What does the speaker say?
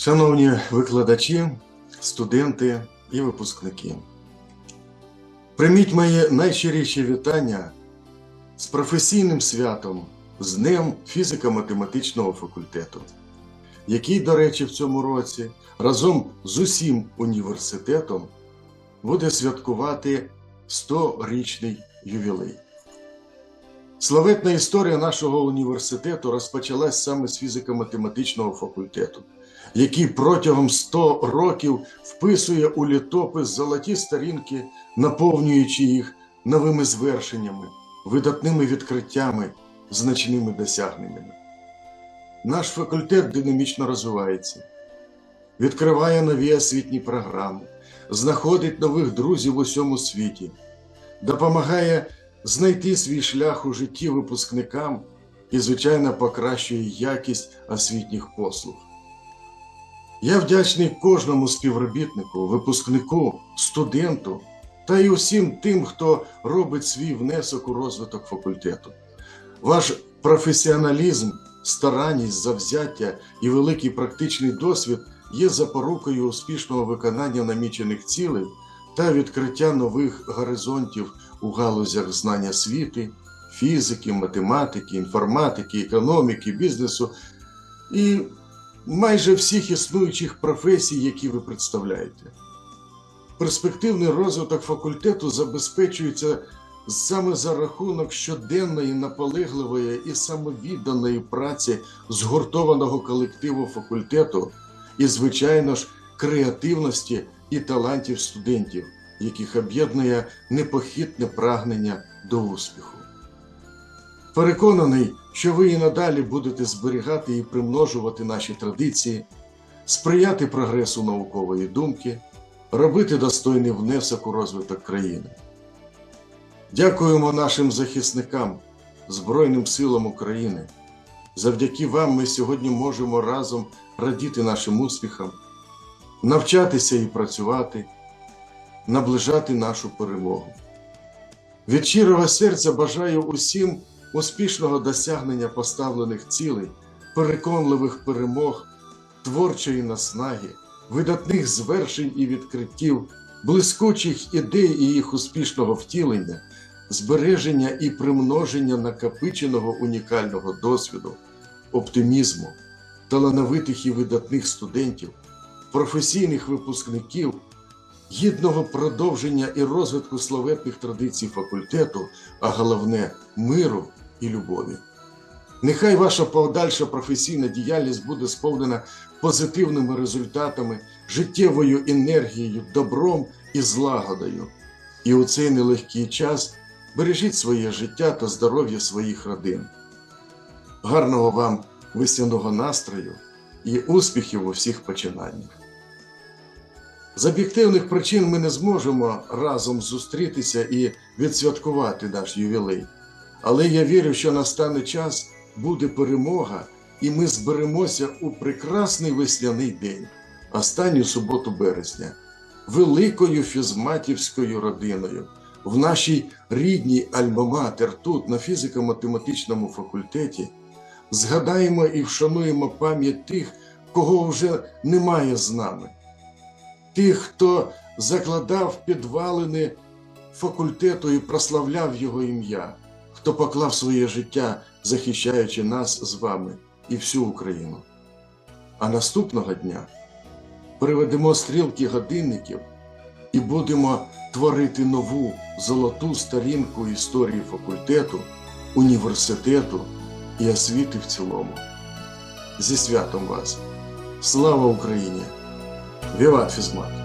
Шановні викладачі, студенти і випускники, прийміть моє найщиріші вітання з професійним святом, з Днем фізико-математичного факультету, який, до речі, в цьому році разом з усім університетом буде святкувати 100-річний ювілей. Славетна історія нашого університету розпочалась саме з фізико-математичного факультету, який протягом 100 років вписує у літопис золоті сторінки, наповнюючи їх новими звершеннями, видатними відкриттями, значними досягненнями. Наш факультет динамічно розвивається, відкриває нові освітні програми, знаходить нових друзів в усьому світі, допомагає знайти свій шлях у житті випускникам і, звичайно, покращує якість освітніх послуг. Я вдячний кожному співробітнику, випускнику, студенту та й усім тим, хто робить свій внесок у розвиток факультету. Ваш професіоналізм, старанність, завзяття і великий практичний досвід є запорукою успішного виконання намічених цілей та відкриття нових горизонтів у галузях знання світи, фізики, математики, інформатики, економіки, бізнесу і майже всіх існуючих професій, які ви представляєте. Перспективний розвиток факультету забезпечується саме за рахунок щоденної, наполегливої і самовідданої праці згуртованого колективу факультету і, звичайно ж, креативності і талантів студентів, яких об'єднує непохитне прагнення до успіху. Переконаний, що ви і надалі будете зберігати і примножувати наші традиції, сприяти прогресу наукової думки, робити достойний внесок у розвиток країни. Дякуємо нашим захисникам, Збройним силам України. Завдяки вам ми сьогодні можемо разом радіти нашим успіхам, навчатися і працювати, наближати нашу перемогу. Від щирого серця бажаю усім успішного досягнення поставлених цілей, переконливих перемог, творчої наснаги, видатних звершень і відкриттів, блискучих ідей і їх успішного втілення, збереження і примноження накопиченого унікального досвіду, оптимізму, талановитих і видатних студентів, професійних випускників, гідного продовження і розвитку славетних традицій факультету, а головне миру і любові. Нехай ваша подальша професійна діяльність буде сповнена позитивними результатами, життєвою енергією, добром і злагодою. І у цей нелегкий час бережіть своє життя та здоров'я своїх родин. Гарного вам весняного настрою і успіхів у всіх починаннях. З об'єктивних причин ми не зможемо разом зустрітися і відсвяткувати наш ювілей. Але я вірю, що настане час, буде перемога, і ми зберемося у прекрасний весняний день, останню суботу березня, великою фізматівською родиною, в нашій рідній Альма-Матер, тут, на фізико-математичному факультеті, згадаємо і вшануємо пам'ять тих, кого вже немає з нами, тих, хто закладав підвалини факультету і прославляв його ім'я хто поклав своє життя, захищаючи нас з вами і всю Україну. А наступного дня переведемо стрілки годинників і будемо творити нову золоту сторінку історії факультету, університету і освіти в цілому. Зі святом вас! Слава Україні! Віват Фізмат!